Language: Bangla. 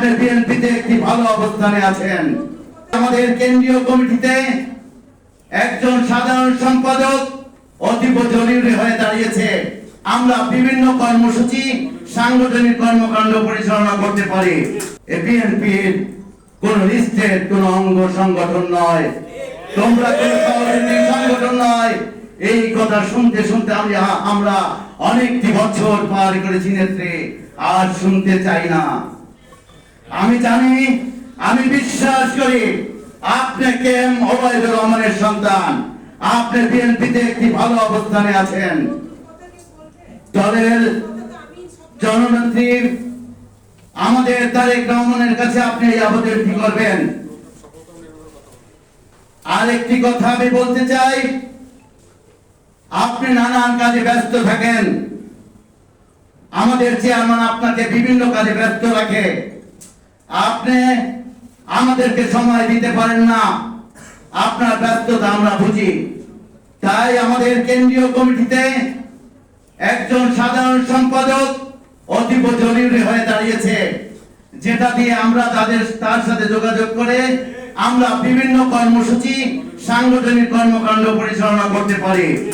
আপনি বিএনপিতে একটি ভালো অবস্থানে আছেন। আমাদের কেন্দ্রীয় কমিটিতে একজন সাধারণ সম্পাদক অতীব জরুরি হয়ে দাঁড়িয়েছে। আমরা বিভিন্ন কর্মসূচি, সাংগঠনিক কর্মকাণ্ড পরিচালনা করতে পারি। বিএনপির কোন লিস্টের কোন অঙ্গ সংগঠন নয়। তোমরা কোন সহযোগী সংগঠন নয়। এই কথা শুনতে শুনতে আমি আমরা অনেকটি বছর পার করেছি নেত্রী। আর শুনতে চাই না। আমি জানি, আমি বিশ্বাস করি আপনি কেম ওবায়দুর রহমানের সন্তান। আপনি বিএনপিতে একটি ভালো অবস্থানে আছেন। দলের জননেত্রী আমাদের তারেক রহমানের কাছে আপনি এই আবেদনটি করবেন? আরেকটি কথা আমি বলতে চাই, আপনি নানান কাজে ব্যস্ত থাকেন। আমাদের চেয়ারম্যান আপনাকে বিভিন্ন কাজে ব্যস্ত রাখে। আপনি আমাদেরকে সময় দিতে পারেন না। আপনার ব্যস্ততা আমরা বুঝি। তাই আমাদের কেন্দ্রীয় কমিটিতে একজন সাধারণ সম্পাদক অতীব জরুরি হয়ে দাঁড়িয়েছে, যেটা দিয়ে আমরা তাদের, তার সাথে যোগাযোগ করে আমরা বিভিন্ন কর্মসূচি, সাংগঠনিক কর্মকাণ্ড পরিচালনা করতে পারি।